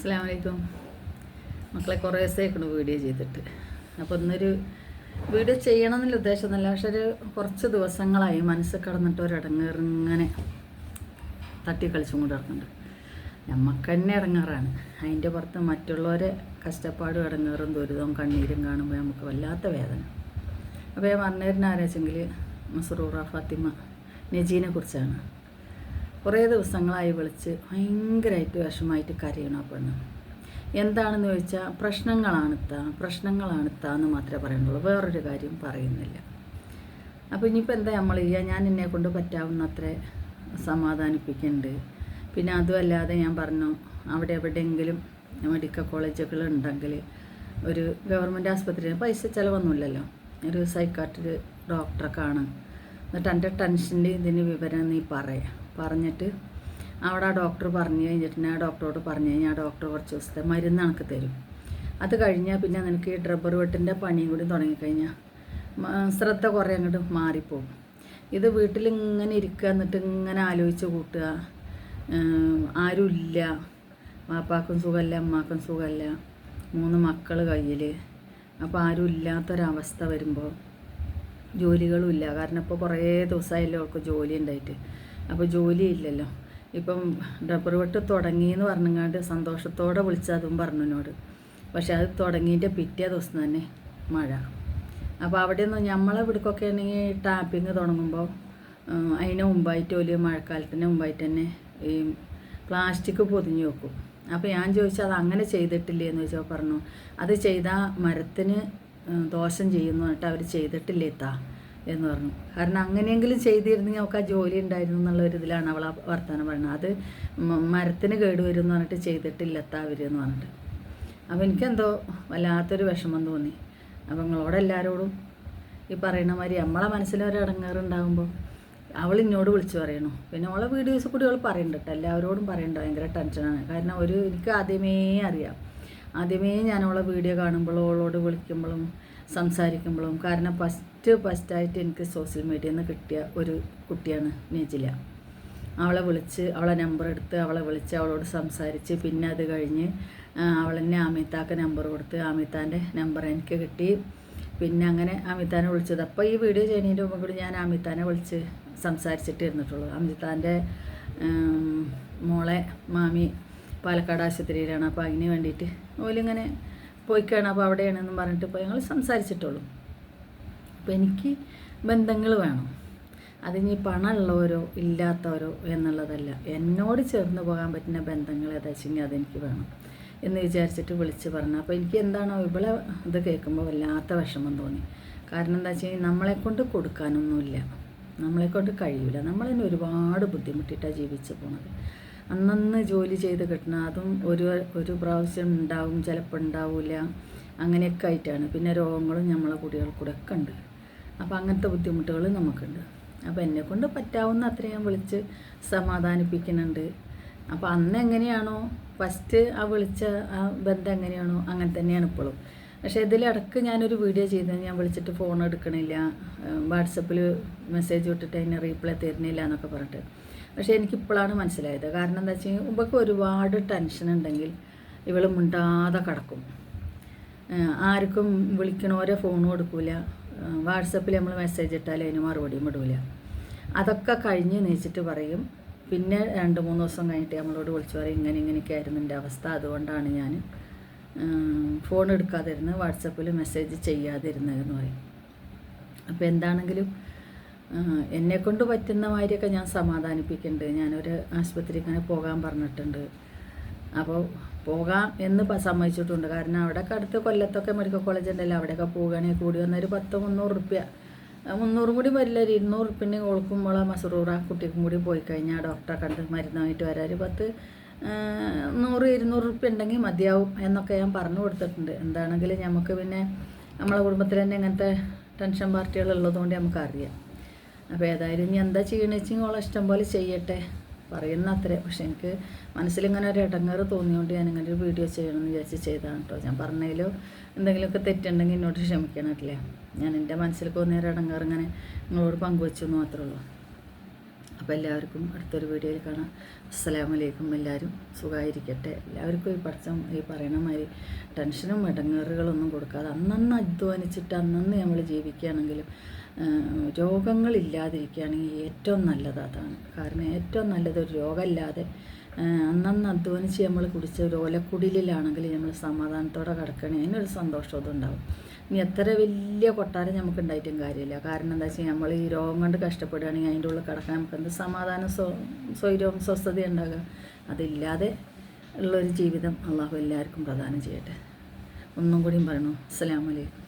അസ്സാം വലൈക്കും മക്കളെ കുറേ ദിവസമായിക്കണു വീഡിയോ ചെയ്തിട്ട്. അപ്പോൾ ഇന്നൊരു വീഡിയോ ചെയ്യണം എന്നുള്ള ഉദ്ദേശമൊന്നുമില്ല. പക്ഷെ ഒരു കുറച്ച് ദിവസങ്ങളായി മനസ്സിൽ കിടന്നിട്ട് ഒരിടങ്ങിറങ്ങനെ തട്ടി കളിച്ചും കൊണ്ട് ഇറങ്ങുന്നുണ്ട് നമുക്ക് തന്നെ ഇറങ്ങാറാണ് അതിന്റെ പുറത്ത് മറ്റുള്ളവരെ കഷ്ടപ്പാടും ഇടങ്ങേറും ദുരിതവും കണ്ണീരും കാണുമ്പോൾ നമുക്ക് വല്ലാത്ത വേദന. അപ്പോൾ ഞാൻ പറഞ്ഞിരുന്ന ആരാച്ചെങ്കിൽ മസറൂറ ഫാത്തിമ നജീനെ കുറിച്ചാണ്. കുറേ ദിവസങ്ങളായി വിളിച്ച് ഭയങ്കരമായിട്ട് വിഷമമായിട്ട് കരയണം ആ പെണ്ണ്. എന്താണെന്ന് ചോദിച്ചാൽ പ്രശ്നങ്ങളാണ് താ പ്രശ്നങ്ങളാണ് താ എന്ന് മാത്രമേ പറയുന്നുള്ളൂ. വേറൊരു കാര്യം പറയുന്നില്ല. അപ്പോൾ ഇനിയിപ്പോൾ എന്താ നമ്മൾ ചെയ്യുക ഞാൻ എന്നെ കൊണ്ട് പറ്റാവുന്ന അത്ര സമാധാനിപ്പിക്കുന്നുണ്ട് പിന്നെ അതുമല്ലാതെ ഞാൻ പറഞ്ഞു അവിടെ എവിടെയെങ്കിലും മെഡിക്കൽ കോളേജുകൾ ഉണ്ടെങ്കിൽ ഒരു ഗവൺമെന്റ് ആസ്പത്രിയിൽ പൈസ ചിലവൊന്നുമില്ലല്ലോ. ഒരു സൈക്കാട്രി ഡോക്ടറെ കാണാം എന്നിട്ട് എന്റെ ടെൻഷന്റെ ഇതിന് വിവരം നീ പറയാം. പറഞ്ഞിട്ട് അവിടെ ആ ഡോക്ടർ പറഞ്ഞു കഴിഞ്ഞിട്ട് ആ ഡോക്ടറോട് പറഞ്ഞു കഴിഞ്ഞാൽ ആ ഡോക്ടർ കുറച്ച് ദിവസത്തെ മരുന്ന് എനിക്ക് തരും. അത് കഴിഞ്ഞാൽ പിന്നെ നിനക്ക് ഈ ഡ്രബർ വെട്ടിന്റെ പണിയും കൂടി തുടങ്ങിക്കഴിഞ്ഞാൽ ശ്രദ്ധ കുറേ അങ്ങോട്ട് മാറിപ്പോകും. ഇത് വീട്ടിൽ ഇങ്ങനെ ഇരിക്കുക എന്നിട്ട് ഇങ്ങനെ ആലോചിച്ച് കൂട്ടുക. ആരുമില്ല വാപ്പാക്കും സുഖമല്ല അമ്മാക്കും സുഖമല്ല. മൂന്ന് മക്കൾ കയ്യിൽ അപ്പോൾ ആരും ഇല്ലാത്തൊരവസ്ഥ വരുമ്പോൾ ജോലികളും ഇല്ല കാരണം ഇപ്പോൾ കുറേ ദിവസമായല്ലോ അവൾക്ക് ജോലി ഉണ്ടായിട്ട്. അപ്പോൾ ജോലി ഇല്ലല്ലോ. ഇപ്പം ഡബർ വെട്ട് തുടങ്ങി എന്ന് പറഞ്ഞങ്ങാണ്ട് സന്തോഷത്തോടെ വിളിച്ച് അതും പറഞ്ഞു എന്നോട്. പക്ഷെ അത് തുടങ്ങിയിട്ട് പിറ്റേ ദിവസം തന്നെ മഴ. അപ്പോൾ അവിടെ നിന്ന് നമ്മളെ ഇവിടേക്കൊക്കെ ആണെങ്കിൽ ടാപ്പിങ് തുടങ്ങുമ്പോൾ അതിന് മുമ്പായിട്ട് ഒരു മഴക്കാലത്തിന് മുമ്പായിട്ട് തന്നെ ഈ പ്ലാസ്റ്റിക് പൊതിഞ്ഞ് വെക്കും. അപ്പോൾ ഞാൻ ചോദിച്ചാൽ അത് അങ്ങനെ ചെയ്തിട്ടില്ലേ? എന്ന് ചോദിച്ചാൽ പറഞ്ഞു അത് ചെയ്താൽ മരത്തിന് ദോഷം ചെയ്യുന്നു എന്നിട്ട് അവർ ചെയ്തിട്ടില്ലേ താ എന്ന് പറഞ്ഞു. കാരണം അങ്ങനെയെങ്കിലും ചെയ്തിരുന്നെങ്കിൽ അവൾക്ക് ആ ജോലി ഉണ്ടായിരുന്നു എന്നുള്ള ഒരു ഇതിലാണ് അവൾ ആ വർത്തമാനം പറയുന്നത്. അത് മരത്തിന് കേടുവരും എന്ന് പറഞ്ഞിട്ട് ചെയ്തിട്ടില്ലത്താ അവർ എന്ന് പറഞ്ഞിട്ട്. അപ്പോൾ എനിക്കെന്തോ വല്ലാത്തൊരു വിഷമം തോന്നി. അപ്പോൾ നിങ്ങളോട് എല്ലാവരോടും ഈ പറയുന്ന മാതിരി നമ്മളെ മനസ്സിലൊരു ഇടങ്ങേറുണ്ടാകുമ്പോൾ അവൾ എന്നോട് വിളിച്ചു പറയണു. പിന്നെ അവളെ വീഡിയോസ് കൂടി അവൾ പറയുന്നുണ്ട് കേട്ടോ. എല്ലാവരോടും പറയുന്നുണ്ട് ഭയങ്കര ടെൻഷനാണ്. കാരണം ഒരു എനിക്ക് ആദ്യമേ അറിയാം. ആദ്യമേ ഞാൻ അവളെ വീഡിയോ കാണുമ്പോഴും അവളോട് വിളിക്കുമ്പോഴും സംസാരിക്കുമ്പോഴും കാരണം ഫസ്റ്റ് ഫസ്റ്റായിട്ട് എനിക്ക് സോഷ്യൽ മീഡിയയിൽ നിന്ന് കിട്ടിയ ഒരു കുട്ടിയാണ് നെജില അവളെ വിളിച്ച് അവളെ നമ്പർ എടുത്ത് അവളെ വിളിച്ച് അവളോട് സംസാരിച്ച് പിന്നെ അത് കഴിഞ്ഞ് അവളെന്നെ അമിതാക്ക് നമ്പർ കൊടുത്ത് അമിതാന്റെ നമ്പർ എനിക്ക് കിട്ടി. പിന്നെ അങ്ങനെ അമിതാനെ വിളിച്ചത്. അപ്പോൾ ഈ വീഡിയോ ചെയ്യുന്നതിന്റെ മുമ്പ് കൂടി ഞാൻ അമിതാനെ വിളിച്ച് സംസാരിച്ചിട്ട് ഇരുന്നിട്ടുള്ളൂ. അമിതാന്റെ മോളെ മാമി പാലക്കാട് ആശുപത്രിയിലാണ്. അപ്പോൾ അതിന് വേണ്ടിയിട്ട് ഓലിങ്ങനെ പോയിക്കാണ്. അപ്പോൾ അവിടെയാണെന്നും പറഞ്ഞിട്ട് ഇപ്പോൾ ഞങ്ങൾ സംസാരിച്ചിട്ടുള്ളൂ. അപ്പോൾ എനിക്ക് ബന്ധങ്ങൾ വേണം. അതിനി പണമുള്ളവരോ ഇല്ലാത്തവരോ എന്നുള്ളതല്ല. എന്നോട് ചേർന്ന് പോകാൻ പറ്റുന്ന ബന്ധങ്ങൾ ഏതാ വെച്ചെങ്കിൽ അതെനിക്ക് വേണം എന്ന് വിചാരിച്ചിട്ട് വിളിച്ച് പറഞ്ഞു. അപ്പോൾ എനിക്ക് എന്താണോ ഇവളെ ഇത് കേൾക്കുമ്പോൾ വല്ലാത്ത വിഷമം തോന്നി. കാരണം എന്താ വെച്ച് കഴിഞ്ഞാൽ നമ്മളെക്കൊണ്ട് കൊടുക്കാനൊന്നുമില്ല. നമ്മളെക്കൊണ്ട് കഴിയില്ല നമ്മൾ തന്നെ ഒരുപാട് ബുദ്ധിമുട്ടിയിട്ടാണ് ജീവിച്ച് പോണത്. അന്നന്ന് ജോലി ചെയ്ത് കിട്ടണം. അതും ഒരു ഒരു പ്രാവശ്യം ഉണ്ടാവും ചിലപ്പോൾ ഉണ്ടാവില്ല അങ്ങനെയൊക്കെ ആയിട്ടാണ്. പിന്നെ രോഗങ്ങളും നമ്മളെ കുട്ടികൾക്കൂടെ ഒക്കെ ഉണ്ട്. അപ്പോൾ അങ്ങനത്തെ ബുദ്ധിമുട്ടുകൾ നമുക്കുണ്ട്. അപ്പോൾ എന്നെക്കൊണ്ട് പറ്റാവുന്ന അത്ര ഞാൻ വിളിച്ച് സമാധാനിപ്പിക്കുന്നുണ്ട്. അപ്പോൾ അന്ന് എങ്ങനെയാണോ ഫസ്റ്റ് ആ വിളിച്ച ആ ബന്ധം എങ്ങനെയാണോ അങ്ങനെ തന്നെയാണ് ഇപ്പോഴും പക്ഷേ ഇതിലിടക്ക് ഞാനൊരു വീഡിയോ ചെയ്തത് ഞാൻ വിളിച്ചിട്ട് ഫോൺ എടുക്കണില്ല. വാട്സപ്പിൽ മെസ്സേജ് വിട്ടിട്ട് അതിനെ റീപ്ലൈ തരുന്നില്ല എന്നൊക്കെ പറഞ്ഞിട്ട്. പക്ഷേ എനിക്കിപ്പോഴാണ് മനസ്സിലായത്. കാരണം എന്താ വെച്ച് കഴിഞ്ഞാൽ ഉപക്ക് ഒരുപാട് ടെൻഷൻ ഉണ്ടെങ്കിൽ ഇവൾ മിണ്ടാതെ കിടക്കും. ആർക്കും വിളിക്കണോരെ ഫോണും കൊടുക്കില്ല വാട്സപ്പിൽ നമ്മൾ മെസ്സേജ് ഇട്ടാൽ അതിന് മറുപടിയും വിടില്ല അതൊക്കെ കഴിഞ്ഞ് നീച്ചിട്ട് പറയും. പിന്നെ രണ്ട് മൂന്ന് ദിവസം കഴിഞ്ഞിട്ട് നമ്മളോട് വിളിച്ചു പറയും ഇങ്ങനെ ഇങ്ങനെയൊക്കെ ആയിരുന്നു എന്റെ അവസ്ഥ. അതുകൊണ്ടാണ് ഞാൻ ഫോൺ എടുക്കാതിരുന്ന് വാട്സപ്പിൽ മെസ്സേജ് ചെയ്യാതിരുന്നതെന്ന് പറയും. അപ്പോൾ എന്താണെങ്കിലും എന്നെ കൊണ്ട് പറ്റുന്ന മാതിരിയൊക്കെ ഞാൻ സമാധാനിപ്പിക്കുന്നുണ്ട് ഞാനൊരു ആശുപത്രി ഇങ്ങനെ പോകാൻ പറഞ്ഞിട്ടുണ്ട്. അപ്പോൾ പോകാം എന്ന് സമ്മതിച്ചിട്ടുണ്ട്. കാരണം അവിടെ അടുത്ത് കൊല്ലത്തൊക്കെ മെഡിക്കൽ കോളേജ് ഉണ്ടല്ലോ. അവിടെയൊക്കെ പോകുകയാണെങ്കിൽ കൂടി വന്നൊരു പത്ത് മുന്നൂറ് റുപ്യ. മുന്നൂറും കൂടി വരില്ല. ഒരു ഇരുന്നൂറ് റുപ്യന്റെ ഓൾക്കുമ്പോൾ മസറൂറ കുട്ടിക്കും കൂടി പോയി കഴിഞ്ഞാൽ ഡോക്ടറെ കണ്ട് മരുന്ന് വാങ്ങിയിട്ട് വരാൻ ഒരു പത്ത് നൂറ് ഇരുന്നൂറ് റുപ്യ ഉണ്ടെങ്കിൽ മതിയാവും എന്നൊക്കെ ഞാൻ പറഞ്ഞു കൊടുത്തിട്ടുണ്ട്. എന്താണെങ്കിലും നമുക്ക് പിന്നെ നമ്മളെ കുടുംബത്തിൽ തന്നെ ഇങ്ങനത്തെ ടെൻഷൻ പാർട്ടികൾ ഉള്ളതുകൊണ്ട് നമുക്കറിയാം അപ്പോൾ ഏതായാലും ഇനി എന്താ ചെയ്യണമെന്ന് വെച്ചെങ്കിൽ ഓളെ ഇഷ്ടം പോലെ ചെയ്യട്ടെ പറയുന്ന അത്രേ. പക്ഷെ എനിക്ക് മനസ്സിലിങ്ങനെ ഒരു ഇടങ്ങേറ് തോന്നിയോണ്ട് ഞാൻ ഇങ്ങനെ ഒരു വീഡിയോ ചെയ്യണമെന്ന് വിചാരിച്ച് ചെയ്തതാണ് കേട്ടോ ഞാൻ പറഞ്ഞതിലോ എന്തെങ്കിലുമൊക്കെ തെറ്റുണ്ടെങ്കിൽ എന്നോട് ക്ഷമിക്കണമല്ലേ ഞാൻ എന്റെ മനസ്സിൽ തോന്നിയ ഒരു ഇടങ്ങേറ് ഇങ്ങനെ നിങ്ങളോട് പങ്കുവെച്ചു എന്ന് മാത്രമേ ഉള്ളൂ. അപ്പോൾ എല്ലാവർക്കും അടുത്തൊരു വീഡിയോയിൽ കാണാം. അസ്സലാമലൈക്കും എല്ലാവരും. സുഖമായിരിക്കട്ടെ. എല്ലാവർക്കും ഈ പഠിച്ച ഈ പറയണ മാതിരി ടെൻഷനും ഇടങ്ങേറുകളൊന്നും കൊടുക്കാതെ അന്നന്ന് അധ്വാനിച്ചിട്ട് അന്നന്ന് നമ്മൾ ജീവിക്കുകയാണെങ്കിലും രോഗങ്ങളില്ലാതിരിക്കുകയാണെങ്കിൽ ഏറ്റവും നല്ലത് അതാണ്. കാരണം ഏറ്റവും നല്ലത് ഒരു രോഗമില്ലാതെ അന്നന്ന് അധ്വാനിച്ച് നമ്മൾ കുടിച്ച ഒരു ഓലക്കുടിലാണെങ്കിൽ നമ്മൾ സമാധാനത്തോടെ കിടക്കണേ. അതിനൊരു സന്തോഷം അതുണ്ടാവും. ഇനി എത്ര വലിയ കൊട്ടാരം നമുക്ക് ഉണ്ടായിട്ടും കാര്യമില്ല. കാരണം എന്താ വെച്ചാൽ നമ്മൾ ഈ രോഗം കൊണ്ട് കഷ്ടപ്പെടുകയാണെങ്കിൽ അതിന്റെ ഉള്ളിൽ കിടക്കാൻ നമുക്ക് എന്ത് സമാധാന സ്വ സ്വൈര്യവും സ്വസ്ഥതയും ഉണ്ടാകുക അതില്ലാതെ ഉള്ളൊരു ജീവിതം അള്ളാഹു എല്ലാവർക്കും പ്രദാനം ചെയ്യട്ടെ. ഒന്നും കൂടിയും പറയണു. അസ്സലാമലൈക്കും